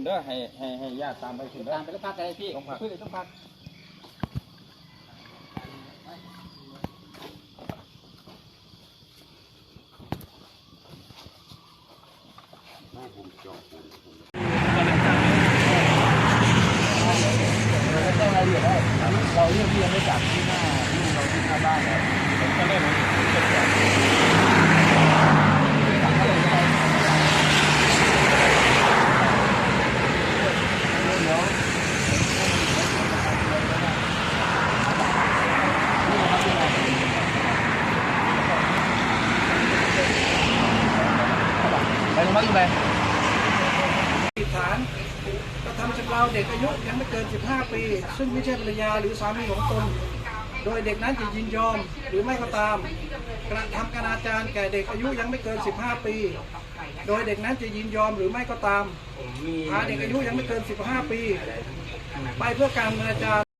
เด้อให้ให้ให้ญาติตามไปถึงเด้อตามไปแล้วพักอะไรพี่ต้องพักพี่ต้องพักเราเรื่องที่ยังไม่จับที่หน้าที่เราที่หน้าบ้านเนี่ยผมก็เล่นเป็นแบบ ไปตรงนั้นเลยผิดฐานกระทำชำเราเด็กอายุยังไม่เกิน 15 ปี ซึ่งไม่ใช่ภรรยาหรือสามีของตน โดยเด็กนั้นจะยินยอมหรือไม่ก็ตาม กระทำอนาจาร์แก่เด็กอายุยังไม่เกิน 15 ปี โดยเด็กนั้นจะยินยอมหรือไม่ก็ตามพาเด็กอายุยังไม่เกิน 15 ปี ไปเพื่อการอนาจาร